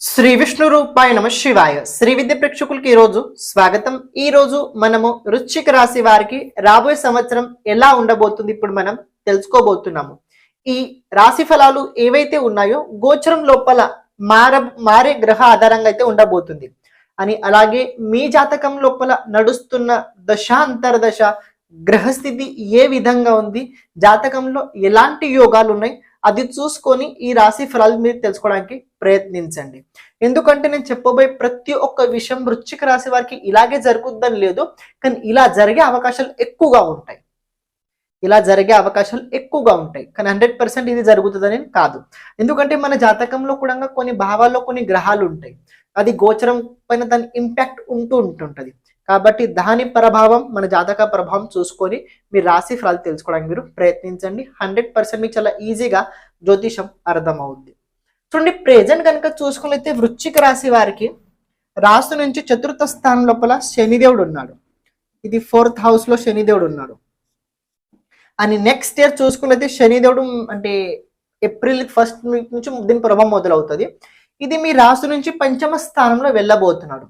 శ్రీ విష్ణు రూపాయ నమ శివాయ. శ్రీ విద్య ప్రేక్షకులకి ఈ రోజు స్వాగతం. ఈ రోజు మనము వృశ్చిక రాశి వారికి రాబోయే సంవత్సరం ఎలా ఉండబోతుంది ఇప్పుడు మనం తెలుసుకోబోతున్నాము. ఈ రాశి ఫలాలు ఏవైతే ఉన్నాయో గోచరం లోపల మార మారే గ్రహ ఆధారంగా అయితే ఉండబోతుంది. అని అలాగే మీ జాతకం లోపల నడుస్తున్న దశ అంతర్దశ గ్రహస్థితి ఏ విధంగా ఉంది జాతకంలో ఎలాంటి యోగాలు ఉన్నాయి అది చూసుకొని ఈ రాశి ఫలాలు మీరు తెలుసుకోవడానికి ప్రయత్నించండి. ఎందుకంటే నేను చెప్పబోయే ప్రతి ఒక్క విషయం వృశ్చిక రాశి వారికి ఇలాగే జరుగుద్దని లేదు కానీ ఇలా జరిగే అవకాశాలు ఎక్కువగా ఉంటాయి. ఇలా జరిగే అవకాశాలు ఎక్కువగా ఉంటాయి. కానీ హండ్రెడ్ పర్సెంట్ ఇది జరుగుతుందని కాదు. ఎందుకంటే మన జాతకంలో కూడా కొన్ని భావాల్లో కొన్ని గ్రహాలు ఉంటాయి. అది గోచరం పైన దాని ఇంపాక్ట్ ఉంటూ ఉంటుంటది. కాబట్టి దాని ప్రభావం మన జాతక ప్రభావం చూసుకొని మీ రాశి ఫలాలు తెలుసుకోవడానికి మీరు ప్రయత్నించండి. హండ్రెడ్ పర్సెంట్ మీకు చాలా ఈజీగా జ్యోతిషం అర్థమవుద్ది. చూడండి ప్రెజెంట్ కనుక చూసుకున్నైతే వృశ్చిక రాశి వారికి రాశి నుంచి చతుర్థ స్థానం లోపల శనిదేవుడు ఉన్నాడు. ఇది ఫోర్త్ హౌస్లో శనిదేవుడు ఉన్నాడు. అని నెక్స్ట్ ఇయర్ చూసుకున్నైతే శనిదేవుడు అంటే ఏప్రిల్ ఫస్ట్ నుంచి దీని ప్రభావం మొదలవుతుంది. ఇది మీ రాశి నుంచి పంచమ స్థానంలో వెళ్ళబోతున్నాడు.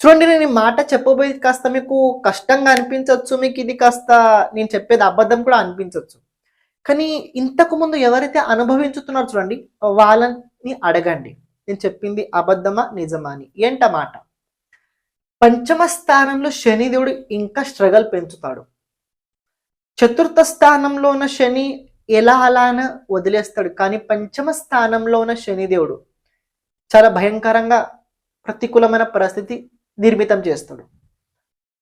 చూడండి నేను ఈ మాట చెప్పబోయేది కాస్త మీకు కష్టంగా అనిపించవచ్చు మీకు ఇది కాస్త నేను చెప్పేది అబద్ధం కూడా అనిపించవచ్చు కానీ ఇంతకు ముందు ఎవరైతే అనుభవించుతున్నారో చూడండి వాళ్ళని అడగండి. నేను చెప్పింది అబద్ధమా నిజమా అని. ఏంట మాట. పంచమ స్థానంలో శనిదేవుడు ఇంకా స్ట్రగల్ పెంచుతాడు. చతుర్థ స్థానంలో ఉన్న శని ఎలా అలాన వదిలేస్తాడు. కానీ పంచమ స్థానంలో ఉన్న శనిదేవుడు చాలా భయంకరంగా ప్రతికూలమైన పరిస్థితి నిర్మితం చేస్తాడు.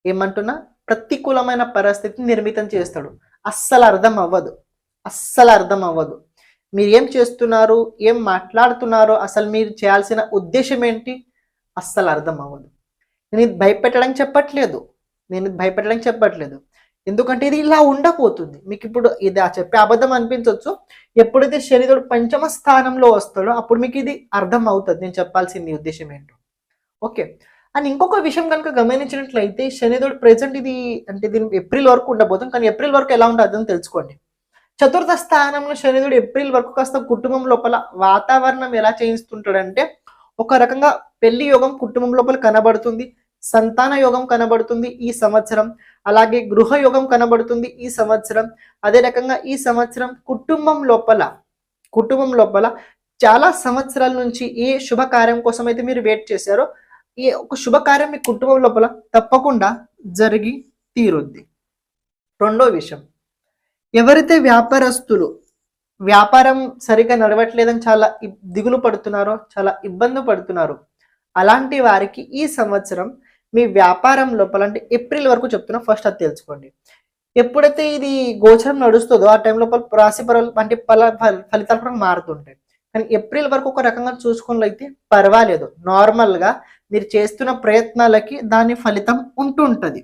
ఏమంటున్నా? ప్రతికూలమైన పరిస్థితిని నిర్మితం చేస్తాడు. అస్సలు అర్థం అవ్వదు. అస్సలు అర్థం అవ్వదు. మీరు ఏం చేస్తున్నారు? ఏం మాట్లాడుతున్నారు? అసలు మీరు చేయాల్సిన ఉద్దేశం ఏంటి? అస్సలు అర్థం అవ్వదు. నేను ఇది భయపెట్టడానికి చెప్పట్లేదు. నేను ఇది భయపెట్టడానికి చెప్పట్లేదు. ఎందుకంటే ఇది ఇలా ఉండబోతుంది. మీకు ఇప్పుడు ఇది ఆ చెప్పే అబద్ధం అనిపించవచ్చు ఎప్పుడైతే శనిదుడు పంచమ స్థానంలో వస్తాడో అప్పుడు మీకు ఇది అర్థం అవుతుంది. నేను చెప్పాల్సింది ఉద్దేశం ఏంటో. ఓకే. అండ్ ఇంకొక విషయం కనుక గమనించినట్లయితే శనిదుడు ప్రెసెంట్ ఇది అంటే దీని ఏప్రిల్ వరకు ఉండబోతుంది. కానీ ఏప్రిల్ వరకు ఎలా ఉంటుంది అని తెలుసుకోండి. చతుర్థ స్థానంలో శనిదుడు ఏప్రిల్ వరకు కాస్త కుటుంబం లోపల వాతావరణం ఎలా చేయిస్తుంటాడంటే ఒక రకంగా పెళ్ళి యోగం కుటుంబం లోపల కనబడుతుంది. సంతాన యోగం కనబడుతుంది ఈ సంవత్సరం. అలాగే గృహ యోగం కనబడుతుంది ఈ సంవత్సరం. అదే రకంగా ఈ సంవత్సరం కుటుంబం లోపల కుటుంబం లోపల చాలా సంవత్సరాల నుంచి ఏ శుభకార్యం కోసం అయితే మీరు వెయిట్ చేశారో ఈ ఒక శుభకార్యం మీ కుటుంబం లోపల తప్పకుండా జరిగి తీరుద్ది. రెండో విషయం. ఎవరైతే వ్యాపారస్తులు వ్యాపారం సరిగా నడవట్లేదని చాలా దిగులు పడుతున్నారో చాలా ఇబ్బంది పడుతున్నారో అలాంటి వారికి ఈ సంవత్సరం మీ వ్యాపారం లోపల అంటే ఏప్రిల్ వరకు చెప్తున్నా ఫస్ట్ అది తెలుసుకోండి. ఎప్పుడైతే ఇది గోచరం నడుస్తుందో ఆ టైం లోపల రాశి పరాలు అంటే ఫల ఫల- ఫలితాలు కూడా మారుతుంటాయి. కానీ ఏప్రిల్ వరకు ఒక రకంగా చూసుకున్నట్లయితే పర్వాలేదు. నార్మల్గా మీరు చేస్తున్న ప్రయత్నాలకి దాని ఫలితం ఉంటుంటుంది.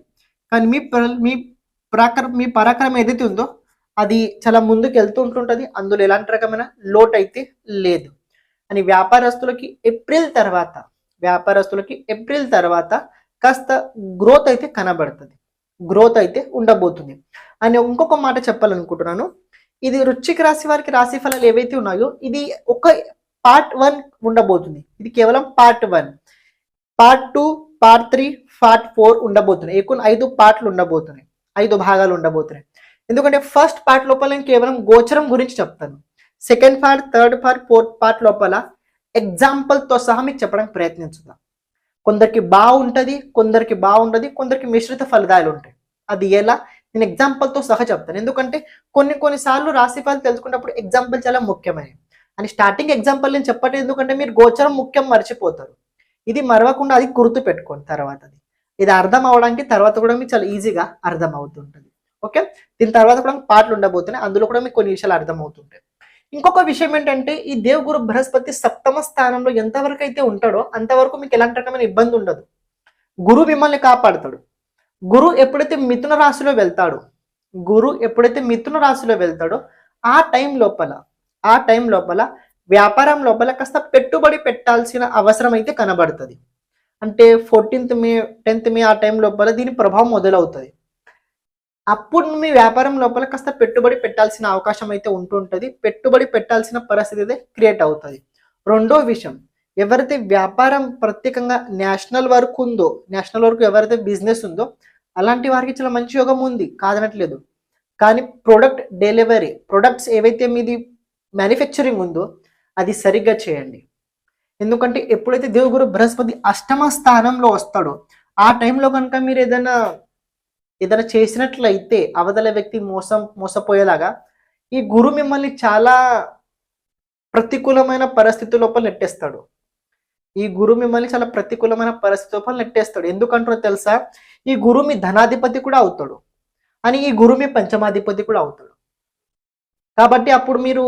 కానీ మీ ప్ర- మీ ప్రాకర మీ పరాక్రమం ఏదైతే ఉందో అది చాలా ముందుకు వెళ్తూ ఉంటుంటుంది. అందులో ఎలాంటి రకమైన లోటు అయితే లేదు. అని వ్యాపారస్తులకి ఏప్రిల్ తర్వాత వ్యాపారస్తులకి ఏప్రిల్ తర్వాత కాస్త గ్రోత్ అయితే కనబడుతుంది. గ్రోత్ అయితే ఉండబోతుంది. అని ఇంకొక మాట చెప్పాలనుకుంటున్నాను. ఇది రుచికి రాశి వారికి రాశి ఫలాలు ఏవైతే ఉన్నాయో ఇది ఒక పార్ట్ వన్ ఉండబోతుంది. ఇది కేవలం part one. Part two part three part four ఉండబోతున్నాయి. ఎక్కువ ఐదు పార్ట్లు ఉండబోతున్నాయి. ఐదు భాగాలు ఉండబోతున్నాయి. ఎందుకంటే ఫస్ట్ పార్ట్ లోపల నేను కేవలం గోచరం గురించి చెప్తాను. Second part third part fourth part లోపల ఎగ్జాంపుల్తో తో సహా మీకు చెప్పడానికి ప్రయత్నించుదాం. కొందరికి బాగుంటది కొందరికి బాగుండదు కొందరికి మిశ్రిత ఫలితాలు ఉంటాయి. అది ఎలా? నేను ఎగ్జాంపుల్తో తో సహా చెప్తాను. ఎందుకంటే కొన్ని కొన్నిసార్లు రాశి ఫలాలు తెలుసుకున్నప్పుడు ఎగ్జాంపుల్ చాలా ముఖ్యమైనవి. అని స్టార్టింగ్ ఎగ్జాంపుల్ నేను చెప్పట్లేదు ఎందుకంటే మీరు గోచరం ముఖ్యం మర్చిపోతారు. ఇది మరవకుండా అది గుర్తు పెట్టుకోండి తర్వాత అది. ఇది అర్థం అవడానికి తర్వాత కూడా మీకు చాలా ఈజీగా అర్థం అవుతుంటుంది. ఓకే? దీని తర్వాత కూడా పాటలు ఉండబోతున్నాయి. అందులో కూడా మీకు కొన్ని విషయాలు అర్థం అవుతుంటాయి ఇంకొక విషయం ఏంటంటే ఈ దేవగురు బృహస్పతి సప్తమ స్థానంలో ఎంతవరకు అయితే ఉంటాడో అంతవరకు మీకు ఎలాంటి రకమైన ఇబ్బంది ఉండదు. గురు మిమ్మల్ని కాపాడుతాడు. గురు ఎప్పుడైతే మిథున రాశిలో వెళ్తాడో గురు ఎప్పుడైతే మిథున రాశిలో వెళ్తాడో ఆ టైం లోపల ఆ టైం లోపల వ్యాపారం లోపల కాస్త పెట్టుబడి పెట్టాల్సిన అవసరం అయితే కనబడుతుంది. అంటే ఫోర్టీన్త్ మే టెన్త్ మే ఆ టైం లోపల దీని ప్రభావం మొదలవుతుంది. అప్పుడు మీ వ్యాపారం లోపల కాస్త పెట్టుబడి పెట్టాల్సిన అవకాశం అయితే ఉంటుంటుంది. పెట్టుబడి పెట్టాల్సిన పరిస్థితి అయితే క్రియేట్ అవుతుంది. రెండో విషయం ఎవరైతే వ్యాపారం ప్రత్యేకంగా నేషనల్ వర్క్ ఉందో నేషనల్ వర్క్ ఎవరైతే బిజినెస్ ఉందో అలాంటి వారికి చాలా మంచి యోగం ఉంది. కాదనట్లేదు. కానీ ప్రొడక్ట్ డెలివరీ ప్రొడక్ట్స్ ఏవైతే మీది మ్యానుఫ్యాక్చరింగ్ ఉందో అది సరిగ్గా చేయండి. ఎందుకంటే ఎప్పుడైతే దేవుగురు బృహస్పతి అష్టమ స్థానంలో వస్తాడో ఆ టైంలో కనుక మీరు ఏదైనా ఏదైనా చేసినట్లయితే అవతల వ్యక్తి మోసం మోసపోయేలాగా ఈ గురు మిమ్మల్ని చాలా ప్రతికూలమైన పరిస్థితి లోపల నెట్టేస్తాడు. ఈ గురు మిమ్మల్ని చాలా ప్రతికూలమైన పరిస్థితి లోపల నెట్టేస్తాడు. ఎందుకంటారో తెలుసా? ఈ గురు మీ ధనాధిపతి కూడా అవుతాడు. అని ఈ గురు మీ పంచమాధిపతి కూడా అవుతాడు. కాబట్టి అప్పుడు మీరు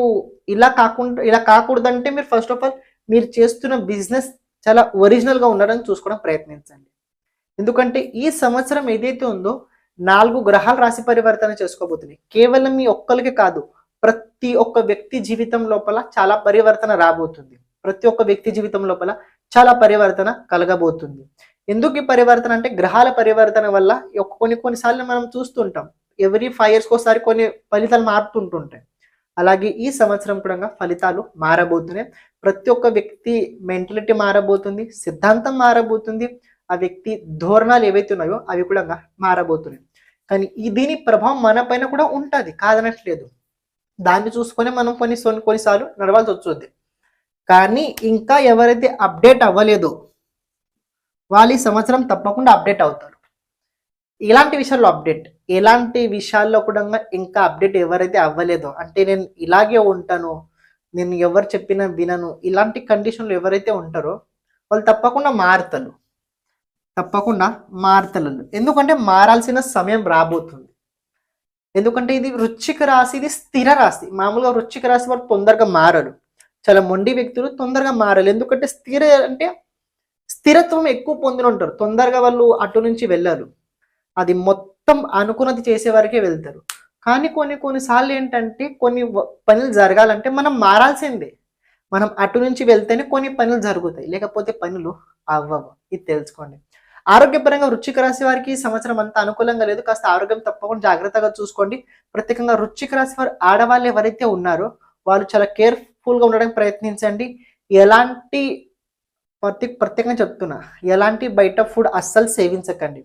ఇలా కాకుండా ఇలా కాకూడదంటే మీరు ఫస్ట్ ఆఫ్ ఆల్ మీరు చేస్తున్న బిజినెస్ చాలా ఒరిజినల్గా ఉండడానికి చూసుకోవడం ప్రయత్నించండి. ఎందుకంటే ఈ సంవత్సరం ఏదైతే ఉందో నాలుగు గ్రహాలు రాశి పరివర్తన చేసుకోబోతున్నాయి. కేవలం మీ ఒక్కరికి కాదు ప్రతి ఒక్క వ్యక్తి జీవితం లోపల చాలా పరివర్తన రాబోతుంది. ప్రతి ఒక్క వ్యక్తి జీవితం లోపల చాలా పరివర్తన కలగబోతుంది. ఎందుకు ఈ పరివర్తన అంటే గ్రహాల పరివర్తన వల్ల కొన్ని కొన్నిసార్లు మనం చూస్తుంటాం. ఎవ్రీ ఫైవ్ ఇయర్స్కి ఒకసారి కొన్ని ఫలితాలు మారుతుంటుంటాయి. అలాగే ఈ సంవత్సరం కూడా ఫలితాలు మారబోతున్నాయి. ప్రతి ఒక్క వ్యక్తి మెంటలిటీ మారబోతుంది సిద్ధాంతం మారబోతుంది ఆ వ్యక్తి ధోరణాలు ఏవైతే ఉన్నాయో అవి కూడా మారబోతున్నాయి. కానీ ఈ దీని ప్రభావం మన పైన కూడా ఉంటుంది కాదనట్లేదు. దాన్ని చూసుకొని మనం కొన్ని కొన్ని- కొన్నిసార్లు నడవాల్సి వస్తుంది. కానీ ఇంకా ఎవరైతే అప్డేట్ అవ్వలేదో వాళ్ళు ఈ సంవత్సరం తప్పకుండా అప్డేట్ అవుతారు. ఇలాంటి విషయాల్లో అప్డేట్ ఎలాంటి విషయాల్లో కూడా ఇంకా అప్డేట్ ఎవరైతే అవ్వలేదో అంటే నేను ఇలాగే ఉంటాను నేను ఎవరు చెప్పినా వినను ఇలాంటి కండిషన్లు ఎవరైతే ఉంటారో వాళ్ళు తప్పకుండా మారుతారు. తప్పకుండా మారుతలు ఎందుకంటే మారాల్సిన సమయం రాబోతుంది. ఎందుకంటే ఇది వృచ్చిక రాశి ఇది స్థిర రాశి. మామూలుగా వృచ్చిక రాశి వారు తొందరగా మారరు. చాలా మొండి వ్యక్తులు తొందరగా మారాలి. ఎందుకంటే స్థిర అంటే స్థిరత్వం ఎక్కువ పొందిన ఉంటారు. తొందరగా వాళ్ళు అటు నుంచి వెళ్ళరు. అది మొత్తం మొత్తం అనుకున్నది చేసే వరకే వెళ్తారు. కానీ కొన్ని కొన్నిసార్లు ఏంటంటే కొన్ని పనులు జరగాలంటే మనం మారాల్సిందే. మనం అటు నుంచి వెళ్తేనే కొన్ని పనులు జరుగుతాయి. లేకపోతే పనులు అవ్వవు. ఇది తెలుసుకోండి. ఆరోగ్యపరంగా వృచ్చిక రాశి వారికి ఈ సంవత్సరం అంత అనుకూలంగా లేదు. కాస్త ఆరోగ్యం తప్పకుండా జాగ్రత్తగా చూసుకోండి. ప్రత్యేకంగా వృచ్చిక రాశి వారు ఆడవాళ్ళు ఎవరైతే ఉన్నారో వాళ్ళు చాలా కేర్ఫుల్గా ఉండడానికి ప్రయత్నించండి. ఎలాంటి ప్రతి ప్రత్యేకంగా చెప్తున్నా ఎలాంటి బయట ఫుడ్ అస్సలు సేవించకండి.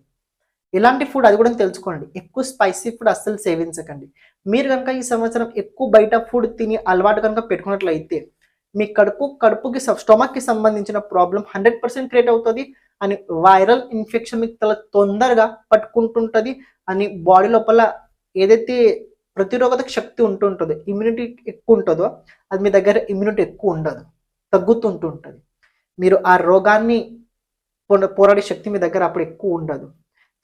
ఎలాంటి ఫుడ్ అది కూడా తెలుసుకోండి. ఎక్కువ స్పైసీ ఫుడ్ అస్సలు సేవించకండి. మీరు కనుక ఈ సంవత్సరం ఎక్కువ బయట ఫుడ్ తిని అలవాటు కనుక పెట్టుకున్నట్లయితే మీ కడుపు కడుపుకి స్టొమక్కి సంబంధించిన ప్రాబ్లం హండ్రెడ్ పర్సెంట్ క్రియేట్ అవుతుంది అని వైరల్ ఇన్ఫెక్షన్ మీకు చాలా తొందరగా పట్టుకుంటుంటుంది అని బాడీ లోపల ఏదైతే ప్రతిరోధక శక్తి ఉంటుంటుందో ఇమ్యూనిటీ ఎక్కువ ఉంటుందో అది మీ దగ్గర ఇమ్యూనిటీ ఎక్కువ ఉండదు. తగ్గుతుంటుంటుంది. మీరు ఆ రోగాన్ని పోరాడే శక్తి మీ దగ్గర అప్పుడు ఎక్కువ ఉండదు.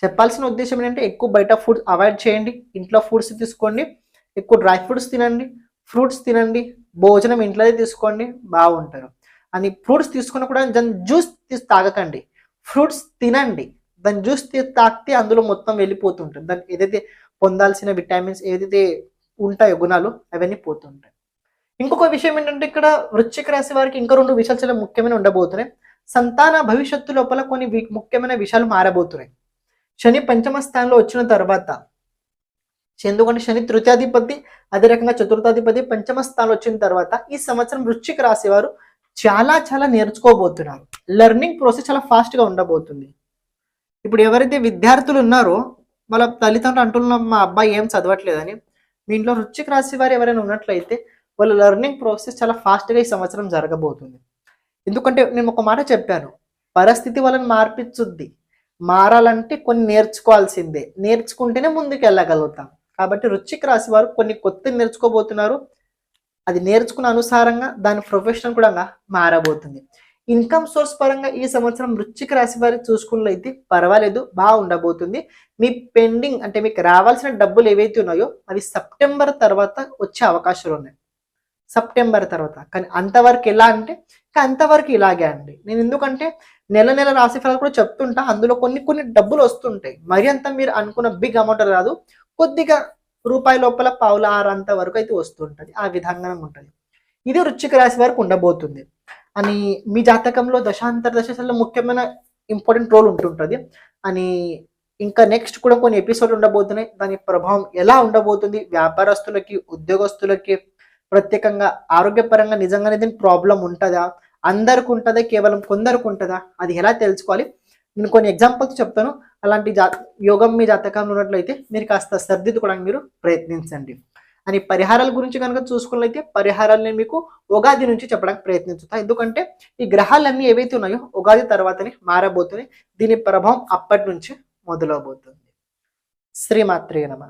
చెప్పాల్సిన ఉద్దేశం ఏంటంటే ఎక్కువ బయట ఫుడ్ అవాయిడ్ చేయండి. ఇంట్లో ఫుడ్స్ తీసుకోండి. ఎక్కువ డ్రై ఫ్రూట్స్ తినండి. ఫ్రూట్స్ తినండి. భోజనం ఇంట్లోనే తీసుకోండి. బాగుంటారు. అని ఫ్రూట్స్ తీసుకున్న కూడా దాని జ్యూస్ తీసి తాగకండి. ఫ్రూట్స్ తినండి. దాని జ్యూస్ తాగితే అందులో మొత్తం వెళ్ళిపోతుంటుంది. దాన్ని ఏదైతే పొందాల్సిన విటమిన్స్ ఏదైతే ఉంటాయో గుణాలు అవన్నీ పోతుంటాయి. ఇంకొక విషయం ఏంటంటే ఇక్కడ వృశ్చిక రాశి వారికి ఇంకా రెండు విషయాలు చాలా ముఖ్యమైన ఉండబోతున్నాయి. సంతాన భవిష్యత్తు లోపల కొన్ని వి- ముఖ్యమైన విషయాలు మారబోతున్నాయి. శని పంచమ స్థానంలో వచ్చిన తర్వాత ఎందుకంటే శని తృతీయాధిపతి అదే రకంగా చతుర్థాధిపతి పంచమ స్థానంలో వచ్చిన తర్వాత ఈ సంవత్సరం వృశ్చిక రాశి వారు చాలా చాలా నేర్చుకోబోతున్నారు. లెర్నింగ్ ప్రాసెస్ చాలా ఫాస్ట్గా ఉండబోతుంది. ఇప్పుడు ఎవరైతే విద్యార్థులు ఉన్నారో వాళ్ళ తల్లిదండ్రులు అంటున్న మా అబ్బాయి ఏం చదవట్లేదని మీ ఇంట్లో వృశ్చిక రాశి వారు ఎవరైనా ఉన్నట్లయితే వాళ్ళ లెర్నింగ్ ప్రాసెస్ చాలా ఫాస్ట్గా ఈ సంవత్సరం జరగబోతుంది. ఎందుకంటే నేను ఒక మాట చెప్పాను పరిస్థితి వాళ్ళని మార్పించుద్ది మారాలంటే కొన్ని నేర్చుకోవాల్సిందే. నేర్చుకుంటేనే ముందుకు వెళ్ళగలుగుతాం కాబట్టి వృశ్చిక రాశి వారు కొన్ని కొత్త నేర్చుకోబోతున్నారు. అది నేర్చుకున్న అనుసారంగా దాని ప్రొఫెషన్ కూడా మారబోతుంది. ఇన్కమ్ సోర్స్ పరంగా ఈ సంవత్సరం వృశ్చిక రాశి వారి చూసుకున్నట్లయితే పర్వాలేదు బాగా ఉండబోతుంది. మీ పెండింగ్ అంటే మీకు రావాల్సిన డబ్బులు ఏవైతే ఉన్నాయో అవి సెప్టెంబర్ తర్వాత వచ్చే అవకాశాలు ఉన్నాయి. సెప్టెంబర్ తర్వాత. కానీ అంతవరకు ఎలా అంటే ఇంకా అంతవరకు ఇలాగే అండి. నేను ఎందుకంటే నెల నెల రాశి ఫలాలు కూడా చెప్తుంటా. అందులో కొన్ని కొన్ని డబ్బులు వస్తుంటాయి. మరి అంత మీరు అనుకున్న బిగ్ అమౌంట్ రాదు. కొద్దిగా రూపాయి లోపల పావుల ఆరంత వరకు అయితే వస్తుంటది. ఆ విధంగా ఉంటుంది. ఇది వృచ్చిక రాశి వరకు ఉండబోతుంది. అని మీ జాతకంలో దశాంతర దశలో ముఖ్యమైన ఇంపార్టెంట్ రోల్ ఉంటుంటుంది. అని ఇంకా నెక్స్ట్ కూడా కొన్ని ఎపిసోడ్ ఉండబోతున్నాయి. దాని ప్రభావం ఎలా ఉండబోతుంది? వ్యాపారస్తులకి ఉద్యోగస్తులకి ప్రత్యేకంగా ఆరోగ్యపరంగా నిజంగానే దీని ప్రాబ్లం ఉంటుందా? అందరికి ఉంటుందా కేవలం కొందరికి ఉంటుందా అది ఎలా తెలుసుకోవాలి? నేను కొన్ని ఎగ్జాంపుల్స్ చెప్తాను. అలాంటి జా యోగం మీ జాతకంలో ఉన్నట్లయితే మీరు కాస్త సర్దిద్దుకోవడానికి మీరు ప్రయత్నించండి. అని పరిహారాల గురించి కనుక చూసుకున్నట్లయితే పరిహారాలు నేను మీకు ఉగాది నుంచి చెప్పడానికి ప్రయత్నించుతా. ఎందుకంటే ఈ గ్రహాలన్నీ ఏవైతే ఉన్నాయో ఉగాది తర్వాతనే మారబోతున్నాయి. దీని ప్రభావం అప్పటి నుంచి మొదలవబోతుంది. శ్రీమాత్రే నమ.